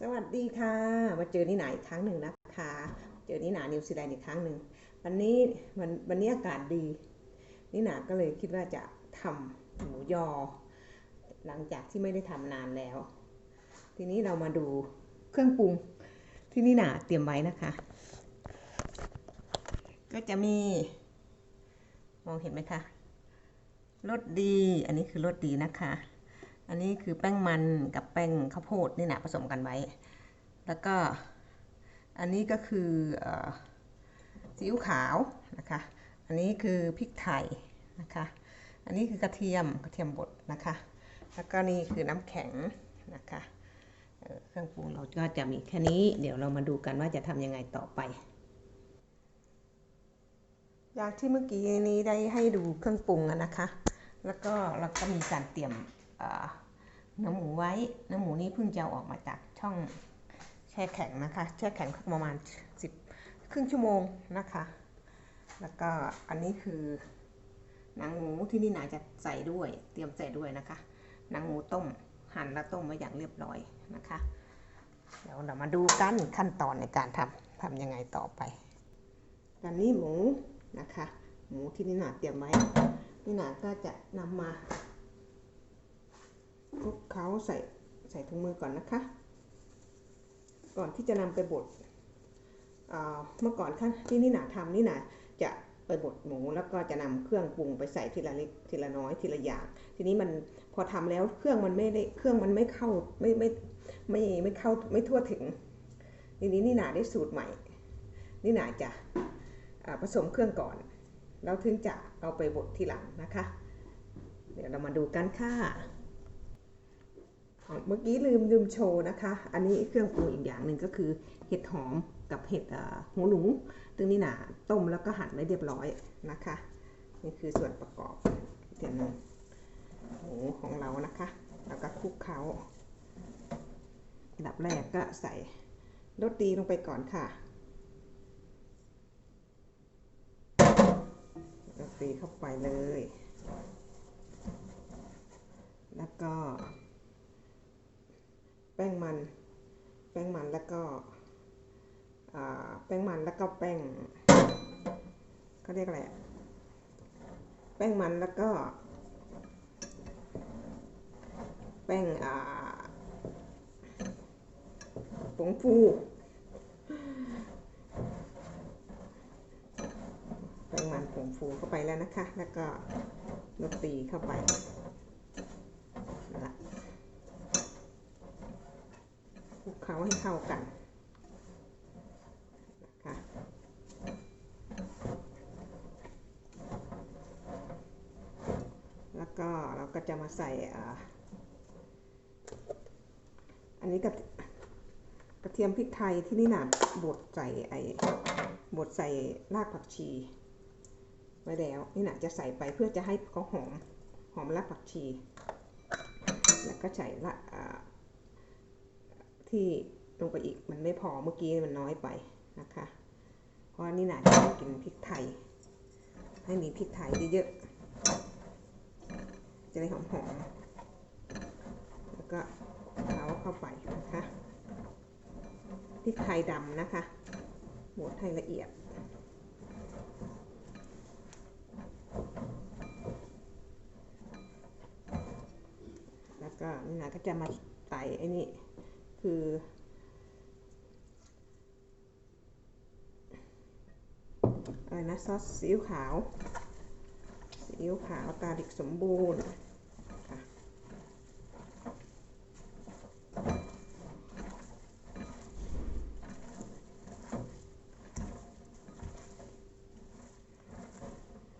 สวัสดีค่ะ มาเจอนี่หนาอีกครั้งหนึ่งนะคะ เจอนี่หนานิวซีแลนด์อีกครั้งหนึ่งวันนี้วันวันนี้อากาศดีนี่หนาก็เลยคิดว่าจะทำหมูยอ หลังจากที่ไม่ได้ทำนานแล้ว ทีนี้เรามาดูเครื่องปรุงที่นี่หนาเตรียมไว้นะคะ ก็จะมี มองเห็นไหมคะรสดี อันนี้คือรสดีนะคะ อันนี้คือแป้งมันกับแป้งข้าวโพดนี่นะผสมกันไว้ แล้วก็อันนี้ก็คือซีอิ๊วขาวนะคะ อันนี้คือพริกไทยนะคะ อันนี้คือกระเทียมกระเทียมบดนะคะ แล้วก็นี่คือน้ำแข็งนะคะเครื่องปรุงเราก็จะมีแค่นี้ เดี๋ยวเรามาดูกันว่าจะทำยังไงต่อไป อย่างที่เมื่อกี้นี้ได้ให้ดูเครื่องปรุงนะคะ แล้วก็เราก็มีการเตรียม เนื้อหมูไว้เนื้อหมูนี้เพิ่งจะออกมาจากช่องแช่แข็งนะคะแช่แข็งประมาณ10ครึ่งชั่วโมงนะคะ แล้วก็อันนี้คือหนังหมูที่นี่หนาจะใส่ด้วย เตรียมใส่ด้วยนะคะหนังหมูต้มหั่นแล้วต้มไว้อย่างเรียบร้อยนะคะ เดี๋ยวเรามาดูกันขั้นตอนในการทำทำยังไงต่อไปตอนนี้หมูนะคะ หมูที่นี่หนาเตรียมไว้นี่หนาก็จะนำมา คลุกเคล้าใส่ใส่ถุงมือก่อนนะคะ ก่อนที่จะนำไปบดเมื่อก่อนค่ะที่นี่หนาทำนี่หนาจะไปบดหมูแล้วก็จะนำเครื่องปรุงไปใส่ทีละเล็กทีละน้อยทีละอย่าง ทีนี้มันพอทำแล้วเครื่องมันไม่ได้เครื่องมันไม่เข้าไม่ไม่ไม่ไม่เข้าไม่ทั่วถึง ทีนี้นี่หนาได้สูตรใหม่ นี่หนาจะาผสมเครื่องก่อน แล้วถึงจะเอาไปบดทีหลังนะคะ เดี๋ยวเรามาดูกันค่ะ เมื่อกี้ลืมลืมโชว์นะคะ อันนี้เครื่องปรุงอีกอย่างหนึ่งก็คือเห็ดหอมกับเห็ดอ่าหูหนูตึงนี่หนาต้มแล้วก็หั่นไว้เรียบร้อยนะคะ นี่คือส่วนประกอบเดี๋ยวนึงหมูของเรานะคะ แล้วก็คลุกเคล้าอันดับแรกก็ใส่รสดีลงไปก่อนค่ะก็ตีเข้าไปเลย แล้วก็ แป้งมัน แป้งมันแล้วก็แป้งมันแล้วก็แป้งเขาเรียกอะไรอะแป้งมันแล้วก็ แป้งอ่าผงฟูแป้งมันผงฟูเข้าไปแล้วนะคะ แล้วก็โรตีเข้าไปละคลุก เคล้าให้เข้ากันนะคะแล้วก็เราก็จะมาใส่อ่าอันนี้กระกระเทียมพริกไทยที่นี่นะบดใส่ไอ้บดใส่รากผักชีไว้แล้วนี่นะจะใส่ไปเพื่อจะให้เขาหอมหอมรากผักชี แล้วก็ใส่ละอ่า ที่ลงไปอีกมันไม่พอเมื่อกี้มันน้อยไปนะคะ เพราะว่านี่หนะจะกินพริกไทย ให้มีพริกไทยเยอะๆจะได้หอมๆแล้วก็เอาเข้าไปนะคะพริกไทยดำนะคะบดให้ละเอียดแล้วก็นี่นะก็จะมาใส่ไอ้นี่ คือ อะไรนะซอสซีอิ๊วขาวซีอิ๊วขาวตาดิกสมบูรณ์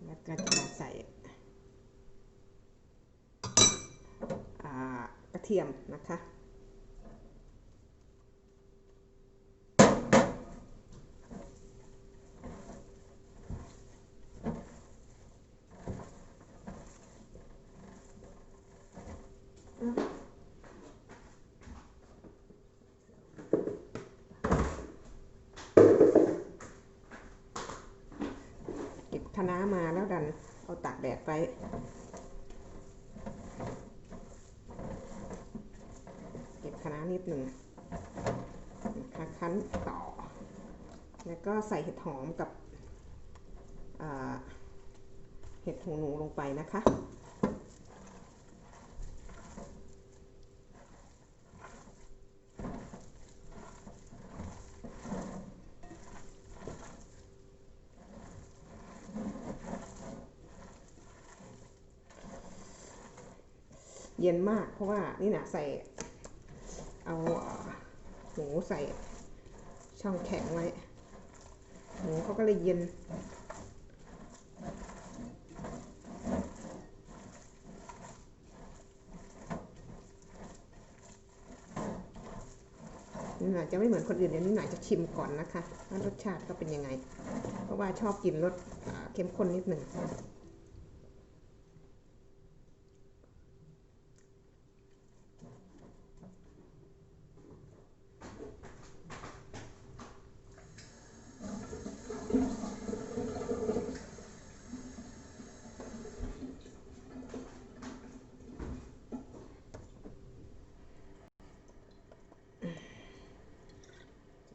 แล้วก็จะมาใส่กระเทียมนะคะ เก็บ คะน้ามาแล้วดันเอาตากแดดไปเก็บคะน้านิดหนึ่งนะคะคั้นต่อ แล้วก็ใส่เห็ดหอมกับเห็ดหูหนูลงไปนะคะ ย็นมาก เพราะว่านี่นะใส่ เอาหมูใส่ช่องแข็งไว้ หมูเขาก็เลยเย็น นี่หน่อยจะไม่เหมือนคนอื่นเดี๋ยวนี้หน่อยจะชิมก่อนนะคะว่ารสชาติก็เป็นยังไง เพราะว่าชอบกินรสเข้มข้นนิดหนึ่ง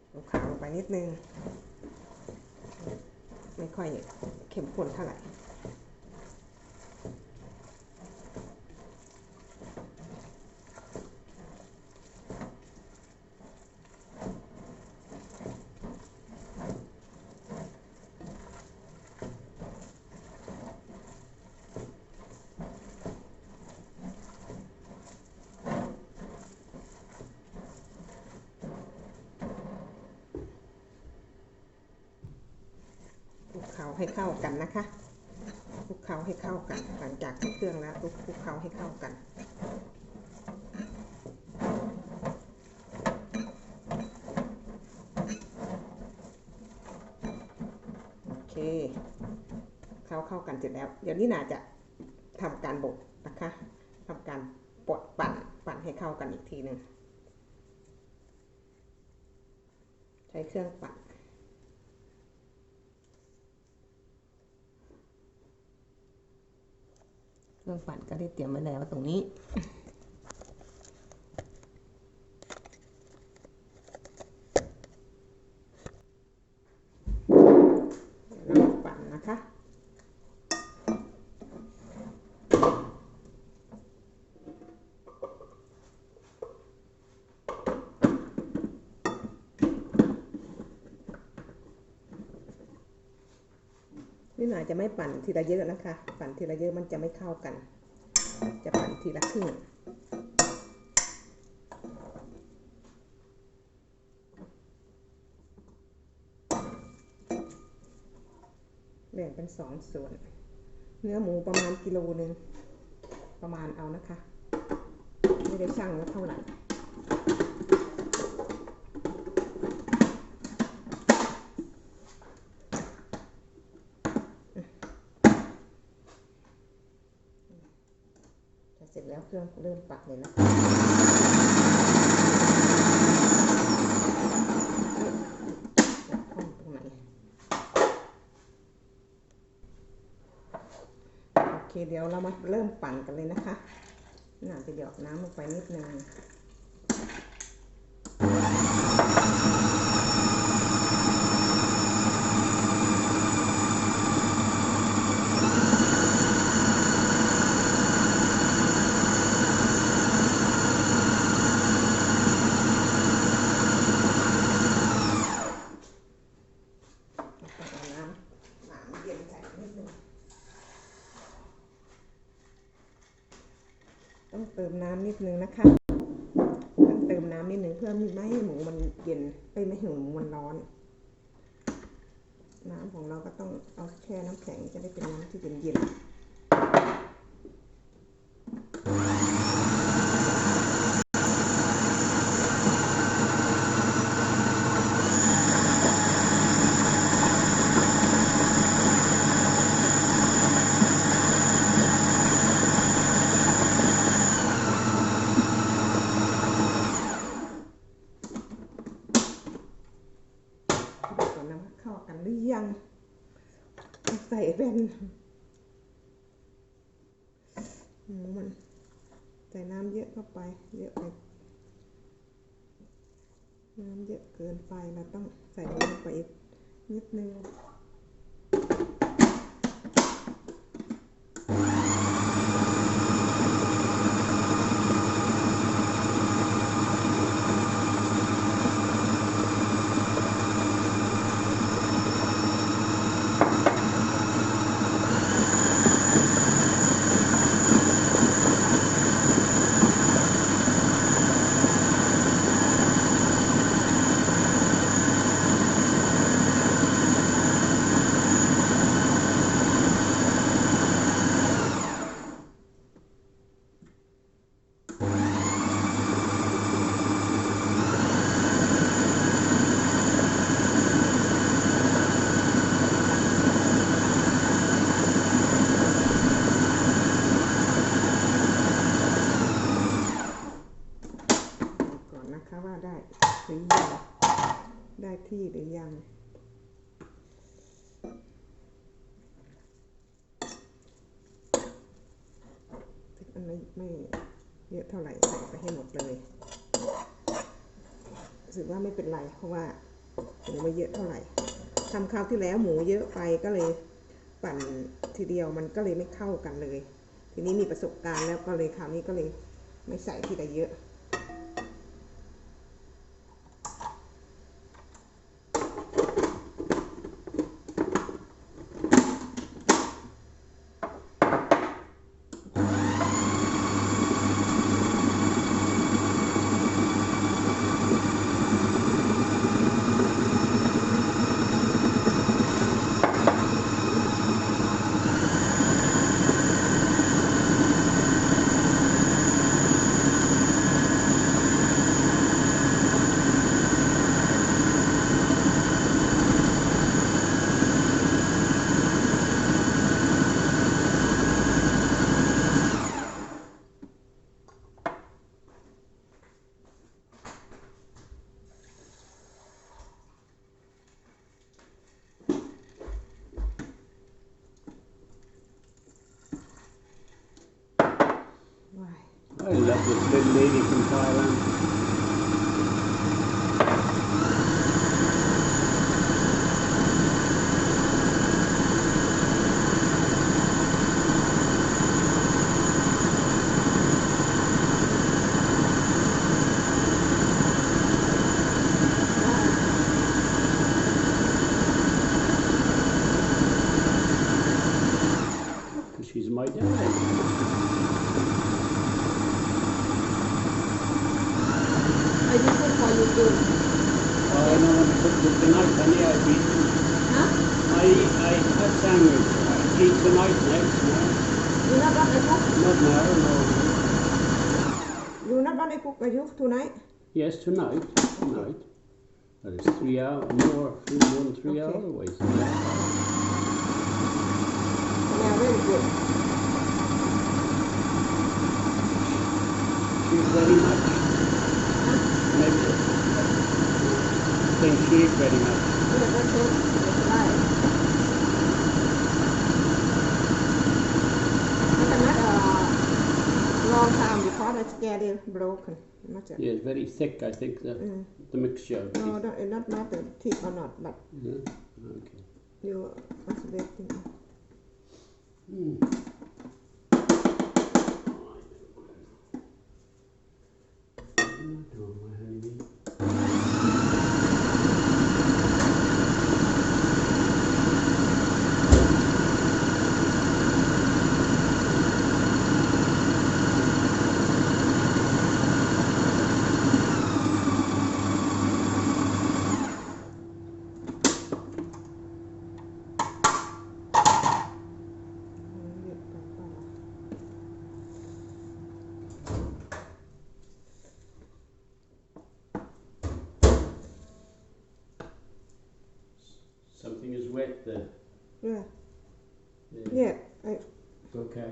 เอาขาวลงไปนิดนึง ไม่ค่อยเข้มข้นเท่าไหร่ คลุกเคล้า ให้เข้ากันนะคะคลุกเคล้าให้เข้ากัน หลังจากที่เครื่องแล้วคลุกเคล้าให้เข้ากันโอเคเข้าเข้ากันเสร็จแล้ว เดี๋ยวนี้นาจะทำการบดนะคะทำการปดปั่นปั่นให้เข้ากันอีกทีหนึ่งใช้เครื่องปั่น ฝันก็ได้เตรียมไว้แล้วตรงนี้ เดี๋ยวเรามาปั่นนะคะ นี่ หน่อยจะไม่ปั่นทีละเยอะนะคะ ปั่นทีละเยอะมันจะไม่เข้ากัน จะปั่นทีละครึ่งแบ่งเป็นสองส่วน เนื้อหมูประมาณกิโลหนึ่งประมาณเอานะคะ ไม่ได้ชั่งว่าเท่าไหร่ เส ร็จแล้วเครื่องเริ่มปักเลยนะข้องตรงไหนโอเคเดี๋ยวเรามาเริ่มปั่นกันเลยนะคะน่าจะหยอกน้ำลงไปนิดนึง เอาน้ำน้ำเย็นใส่นิดนึงต้องเติม นิดนึงนะคะต้องเติมน้ำนิดนึงเพื่อไม่ให้หมูมันเย็นเอ้ยไม่ให้หมูมันร้อน น้ำของเราก็ต้องเอาแช่น้ำแข็งจะได้เป็นน้ำที่เย็นๆ ดูก่อนนะว่าเข้ากันหรือยัง ใส่ เป็นหมูมันใส่น้ำเยอะเข้าไป เยอะไป น้ำเยอะเกินไปเราต้องใส่ลงไปอีกนิดนึง ก่อนนะคะว่าได้หรือยังได้ที่หรือยังอัน ไม่ไม่เยอะเท่าไหร่ใส่ไปให้หมดเลยรู้สึกว่าไม่เป็นไรเพราะว่าหมูไม่เยอะเท่าไหร่ทำคราวที่แล้วหมูเยอะไปก็เลยปั่นทีเดียวมันก็เลยไม่เข้ากันเลย ทีนี้มีประสบการณ์แล้วก็เลยคราวนี้ก็เลยไม่ใส่ทีละเยอะ which then maybe from Thailand. Know when I cook it tonight, honey, I'll be, Huh? I, I had sandwich. I eat tonight next, no? You not to cook? Not now, no. You not gonna cook for you tonight? Yes, tonight, tonight. That is three hours, more, three, more than three Okay. hour away. Yeah, very good. She's very much. Thank you very much. Long time broken. Yeah, it's very thick, I think, the, mm. the mixture. No, no, not, matter thick or not, but yeah. okay. you oscillating. Mm.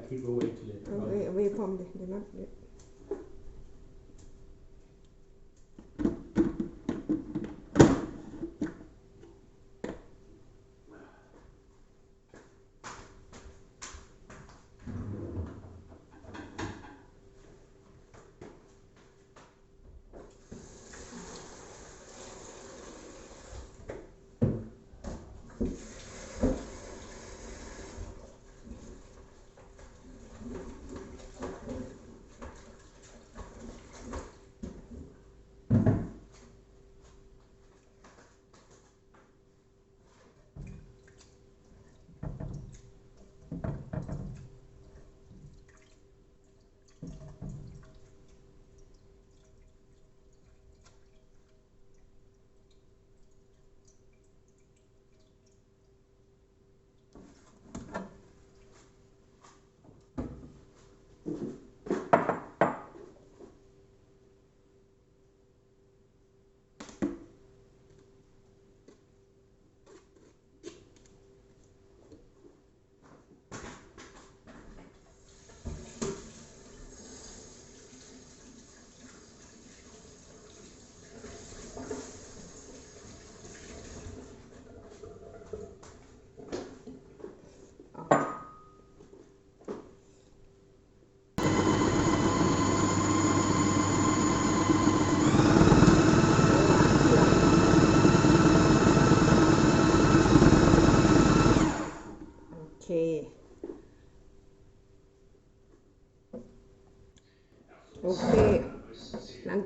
people wait to it. We, we kommer, det är märkligt.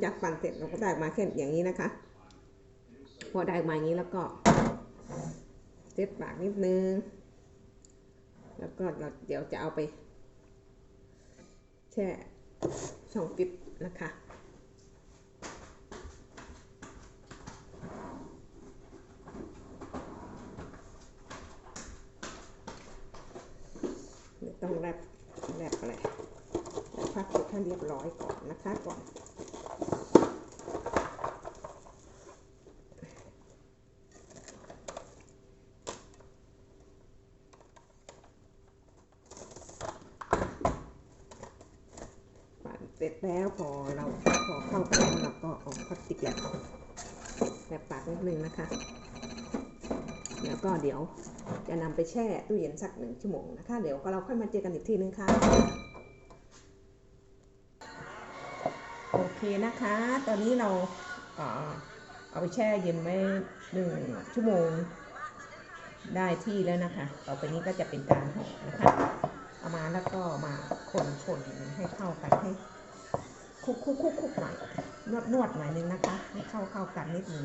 จากปั่นเสร็จเราก็ได้มาแค่อย่างนี้นะคะ พอได้มาอย่างนี้แล้วก็เซ็ตปากนิดนึง แล้วก็เราเดี๋ยวจะเอาไป แช่ช่องฟิตนะคะต้องแรบแรบอะไรแล้วพักเสร็จให้เรียบร้อยก่อนนะคะก่อน ปั่นเสร็จ แล้วพอเราพอเข้ากันแล้วเราก็เอาพลาสติกแรปแรปปากนิดนึงนะคะ แล้วก็เดี๋ยวจะนำไปแช่ตู้เย็นสักหนึ่งชั่วโมงนะคะ เดี๋ยวก็เราค่อยมาเจอกันอีกทีนึงค่ะ โอเคนะคะ ตอนนี้เราเอาไปแช่เย็นไว้หนึ่งชั่วโมงได้ที่แล้วนะคะ ต่อไปนี้ก็จะเป็นการห่อนะคะ เอามาแล้วก็มาคนคนให้เข้ากันให้ คุกคุกคุกคุกหน่อยนวดนวดหน่อยนึงนะคะ ให้เข้าเข้ากันนิดนึง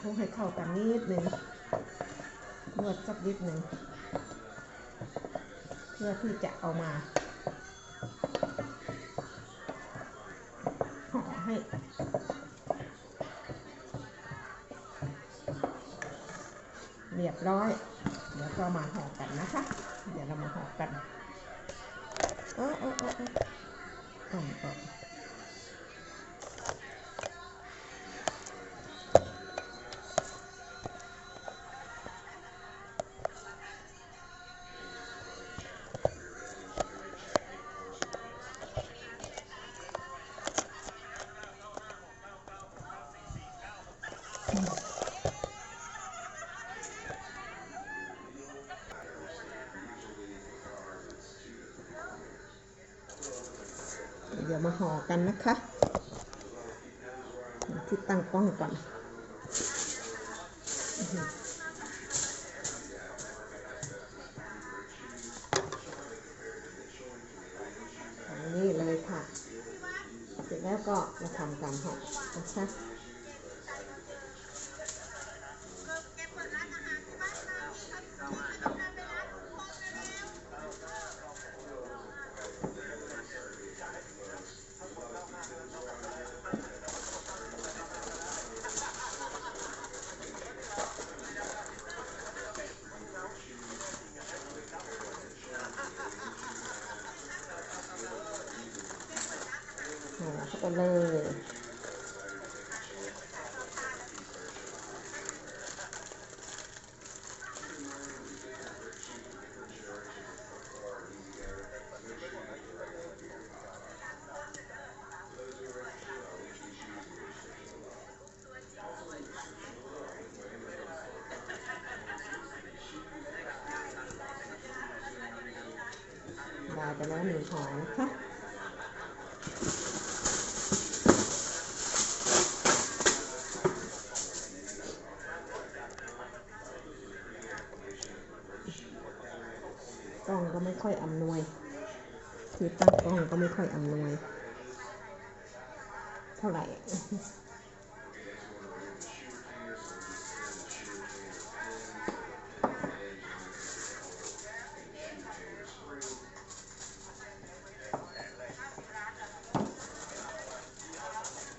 คุกให้เข้ากันนิดนึงนวดสักนิดนึงเพื่อที่จะเอามาห่อให้เรียบร้อย เดี๋ยวมาห่อกันนะคะ ที่ตั้งกล้องก่อนอื้อหืออย่างนี้เลยค่ะ เสร็จแล้วก็มาทำการห่อนะคะ ห่อเข้าไปเลย ได้ไปแล้วหนึ่งห่ อนะคะกล้องก็ไม่ค่อยอำนวย คือตั้งกล้องก็ไม่ค่อยอำนวย เท่าไหร่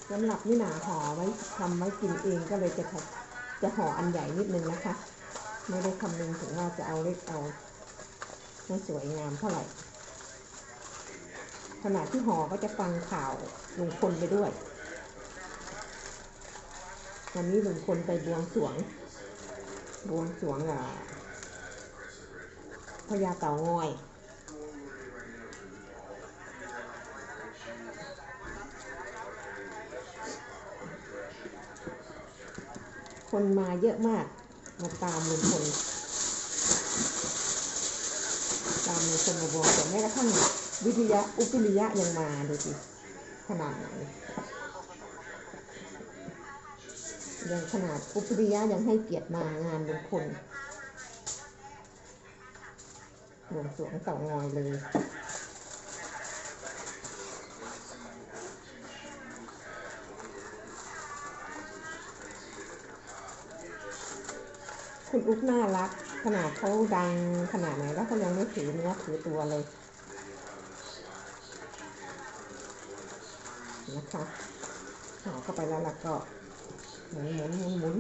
สำหรับนี่หนาห่อไว้ทำไว้กินเองก็เลยจะจะห่ออันใหญ่นิดนึงนะคะ ไม่ได้คำนึงถึงว่าจะเอาเล็กเอาไม่สวยงามเท่าไหร่ขณะที่ห่อก็จะฟังข่าวลุงพลไปด้วย วันนี้ลุงพลไปบวงสรวง บวงสรวงอะพญาเต่างอย คนมาเยอะมาก มาตามลุงพลตามลุงพลมาบวงสรวงแม้กระทั่งวิทยาอุปิริยะยังมาดูสิขนาดไหนยังขนาดอุปิริยะยังให้เกียรติมางานลุงพลบวงสวงเต่างอยเลย อุ๊บน่ารัก ขนาดเขาดังขนาดไหนแล้วเขายังไม่ถือเนื้อถือตัวเลยนะคะห่อเข้าไปแล้วล่ะก็หมุนหมุนหมุนหมุน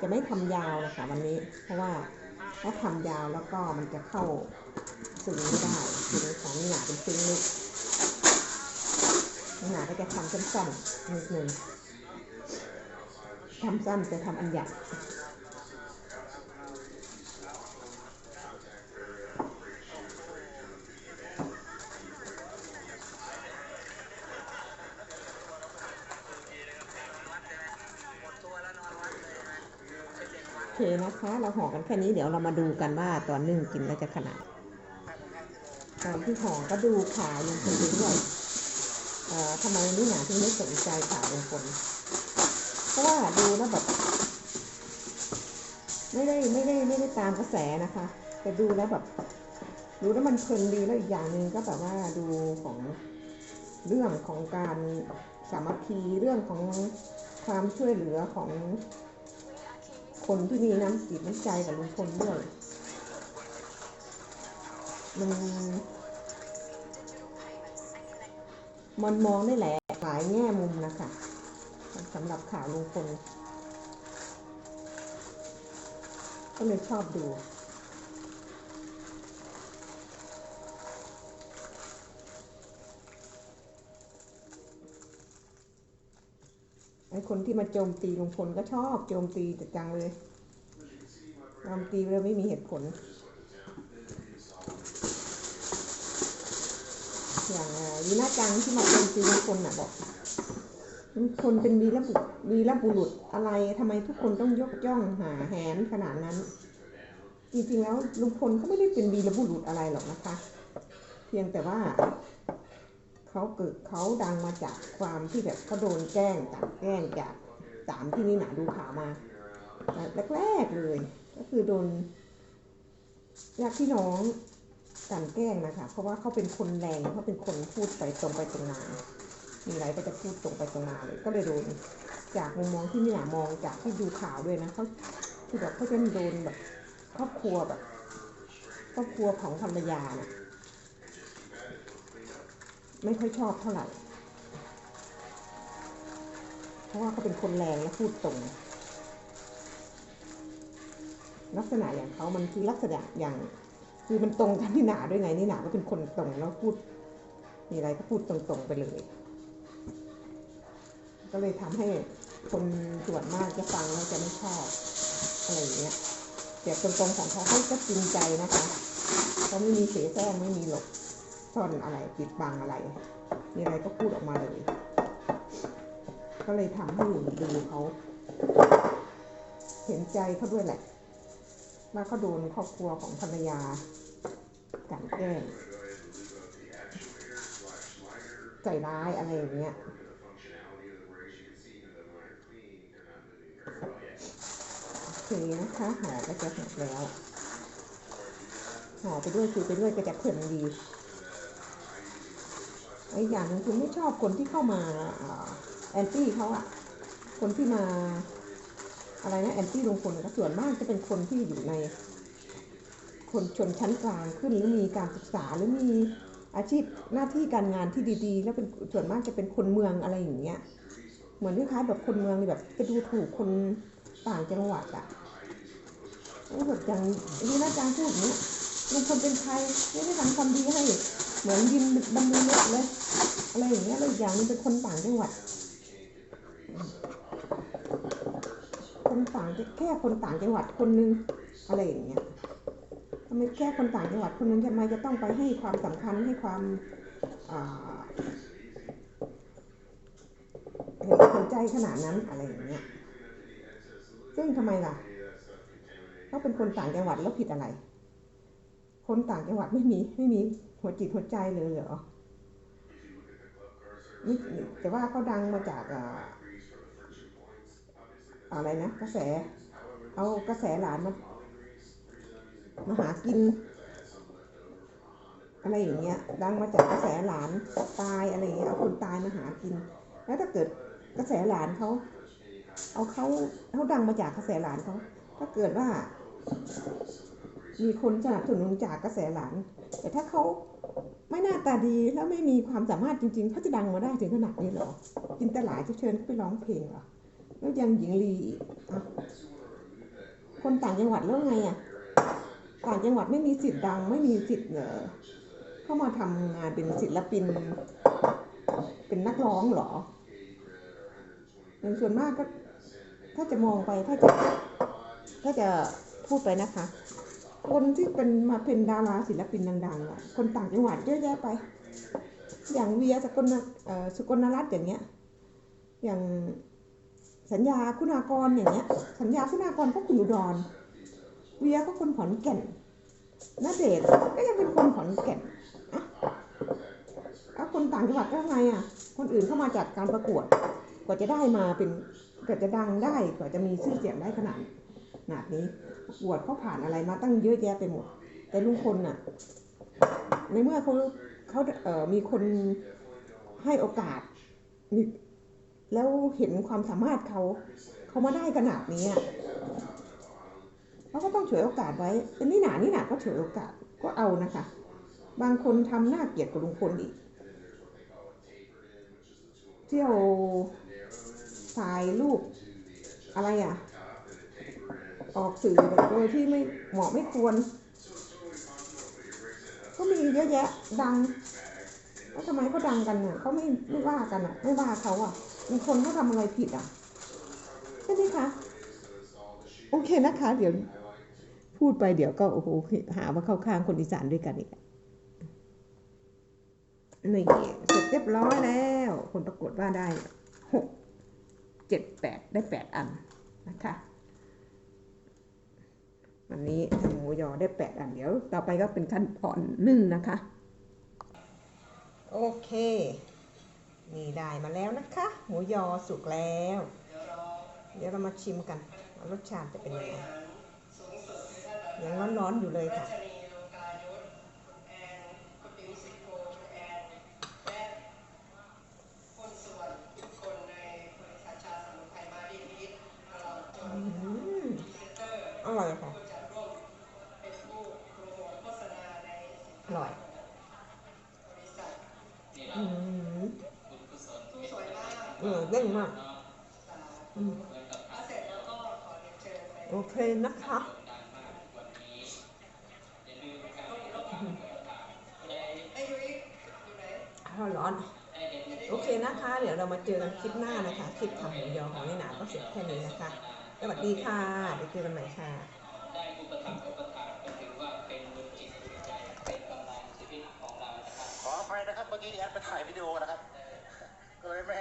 จะไม่ทำยาวนะคะวันนี้ เพราะว่าถ้าทำยาวแล้วก็มันจะเข้าซึ้งไม่ได้ซึ้งของหนาเป็นซึ้งลึกนี่หนาก็จะทำสั้นๆนิดนึง ทำสั้นจะทำอันใหญ่โอเคนะคะ เราห่อกันแค่นี้เดี๋ยวเรามาดูกันว่าตอนนึ่งกินแล้วจะขนาด ตอนที่ห่อก็ดูขาลงพลไปด้วยเอ่อทำไมนี่หนาถึงไม่สนใจขาลงพลเพ ราะว่าดูแล้วแบบไม่ได้ไม่ได้ไม่ได้ตามกระแสนะคะ แต่ดูแล้วแบบดูแล้วมันเพลินดีแล้วอีกอย่างหนึ่งก็แบบว่าดูของเรื่องของการสามัคคีเรื่องของความช่วยเหลือของคนที่มีน้ำจิตน้ำใจกับลุงพลด้วยมันมันมองได้แหละหลายแง่มุมนะคะ สำหรับข่าวลุงพลก็เลยชอบดูไอ้คนที่มาโจมตีลุงพลก็ชอบโจมตีจังเลยโจมตีเลยไม่มีเหตุผล อย่างอ่าวีน่าจังที่มาโจมตีลุงพลน่ะบอก ลุงพลเป็นวีรบุวีรบุรุษอะไรทำไมทุกคนต้องยกย่องหาแหนขนาดนั้น จริงๆแล้วลุงพลก็ไม่ได้เป็นวีรบุรุษอะไรหรอกนะคะ เพียงแต่ว่าเขาเกิดเขาดังมาจากความที่แบบเขาโดนแกล้งจากแกล้งจากตามที่นี่หนาดูข่าวมาแรกๆเลย ก็คือโดนญาติพี่น้องกันแกล้งนะคะ เพราะว่าเขาเป็นคนแรงเขาเป็นคนพูดไปตรงไปตรงมา มีอะไรก็จะพูดตรงไปตรงมาเลย ก็เลยโดน จากมุมมองที่นี่หนามองจากที่ดูข่าวด้วยนะเขาคือแบบเขาจะโดนแบบครอบครัวแบบครอบครัวของภรรยาน่ะไม่ค่อยชอบเท่าไหร่ เพราะว่าเขาเป็นคนแรงและพูดตรง ลักษณะอย่างเขามันคือลักษณะอย่าง คือมันตรงกันที่หนาด้วยไงนี่หนาก็เป็นคนตรงแล้วพูด มีอะไรก็พูดตรงๆไปเลย ก็เลยทำให้คนส่วนมากจะฟังแล้วจะไม่ชอบอะไรอย่างเงี้ยแต่ตรงๆของเขาเขาก็จริงใจนะคะเขาไม่มีเสแสร้งไม่มีหลบซ่อนอะไรปิดบังอะไร มีอะไรก็พูดออกมาเลย ก็เลยทำให้ดูเขาเห็นใจเขาด้วยแหละว่าเขาโดนครอบครัวของภรรยากันแกล้งใจร้ายอะไรอย่างเงี้ย โอเคนะคะห่อก็จะหมดแล้วห่อไปด้วยคุยไปด้วยก็จะเพลินดีไอ้อย่างหนึงคุณไม่ชอบคนที่เข้ามาแอนตี้เขาอะคนที่มาอะไรนะแอนตี้ลุงพลก็ส่วนมากจะเป็นคนที่อยู่ใน คนชนชั้นกลางขึ้นหรือมีการศึกษาหรือมีอาชีพหน้าที่การงานที่ดีๆ แล้วเป็นส่วนมากจะเป็นคนเมืองอะไรอย่างเงี้ยเหมือนคล้ายๆแบบคนเมืองแบบจะดูถูกคนต่างจังหวัดอะ แล้วแบบอย่างนี่นะจางพูดอย่างเนี้ยลุงพลเป็นใครไม่ได้ทำความดีให้ เหมือนยินดำเนินรถเลยอะไรอย่างเงี้ยแล้วอีกอย่างนึงเป็นคนต่างจังหวัดคนต่างแค่คนต่างจังหวัดคนนึงอะไรอย่างเงี้ยทำไมแค่คนต่างจังหวัดคนนึงทำไมจะต้องไปให้ความสำคัญให้ความอ่าเห็นอกเห็นใจขนาดนั้นอะไรอย่างเงี้ยซึ่งทำไมล่ะ เขาเป็นคนต่างจังหวัดแล้วผิดอะไร คนต่างจังหวัดไม่มีไม่มีหัวจิตหัวใจเลยเหรอไม่แต่ว่าเขาดังมาจากอ่าอะไรนะกระแส เอากระแสหลานมามาหากิน อะไรอย่างเงี้ย ดังมาจากกระแสหลานตายอะไรอย่างเงี้ยเอาคนตายมาหากิน แล้วถ้าเกิดกระแสหลานเขาเอาเขาเขาดังมาจากกระแสหลานเขาถ้าเกิดว่า มีคนสนับสนุนจากกระแสหลานแต่ถ้าเขาไม่หน้าตาดีแล้วไม่มีความสามารถจริงๆเขาจะดังมาได้ถึงขนาดนี้หรอ จินตลาจะเชิญเขาไปร้องเพลงหรอ แล้วยังหญิงลีอีกคนต่างจังหวัดแล้วไงอะ ต่างจังหวัดไม่มีสิทธิ์ดังไม่มีสิทธิ์เออเข้ามาทำงานเป็นศิลปิน เป็นนักร้องหรออย่างส่วนมากก็ ถ้าจะมองไปถ้าจะถ้าจะ พูดไปนะคะ คนที่เป็นมาเป็นดาราศิลปินดังๆอะคนต่างจังหวัดเยอะแยะไป อย่างเวียสกลนเอ่อสกลนรัตน์อย่างเงี้ย อย่างสัญญาคุณากรอย่างเงี้ย สัญญาคุณากรก็คนอุดร เวียก็คนขอนแก่นนเดชน์ก็ยังเป็นคนขอนแก่นอะแล้วคนต่างจังหวัดก็ไงอะ คนอื่นเข้ามาจากการประกวด กว่าจะได้มาเป็นกว่าจะดังได้ กว่าจะมีชื่อเสียงได้ขนาดขนาดนี้ ประกวดเขาผ่านอะไรมาตั้งเยอะแยะไปหมด แต่ลุงพลน่ะ ในเมื่อเขาเขาเอ่อมีคนให้โอกาสมีแล้วเห็นความสามารถเขาเขามาได้ขนาดนี้อะเขาก็ต้องฉวยโอกาสไว้นี่หนานี่หนาก็ฉวยโอกาสก็เอานะคะ บางคนทำหน้าเกลียดกว่าลุงพลอีกเที่ยวถ่ายรูปอะไรอะ ออกสื่อแบบโดยที่ไม่เหมาะไม่ควร ก็มีเยอะแยะดังแล้วทำไมเขาดังกันน่ะเขาไม่ไม่ว่ากันอะ ไม่ว่าเขาอะบางคนเขาทำอะไรผิดอะใช่ไหมคะโอเคนะคะ เดี๋ยวพูดไปเดี๋ยวก็โอ้โหหาว่าเข้าข้างคนอีสานด้วยกันอีกนี่เสร็จเรียบร้อยแล้ว ผลปรากฏว่าได้หกเจ็ดแปดได้แปดอันนะคะ วันนี้ทำหมูยอได้แปดอันเดี๋ยว ต่อไปก็เป็นขั้นตอนนึ่งนะคะ โอเค นี่ได้มาแล้วนะคะ หมูยอสุกแล้ว เดี๋ยวเรามาชิมกันว่ารสชาติจะเป็นยังไงยังร้อนๆอยู่เลยค่ะ โอเคนะคะร้อนร้อน โอเคนะคะ เดี๋ยวเรามาเจอกันคลิปหน้านะคะ คลิปทำหมูยอของนี่หนาก็เสร็จแค่นี้นะคะ สวัสดีค่ะ เดี๋ยวเจอกันใหม่ค่ะของเรานะครับขออภัยนะครับเมื่อกี้แอดไปถ่ายวิดีโอนะครับก็เลยไม่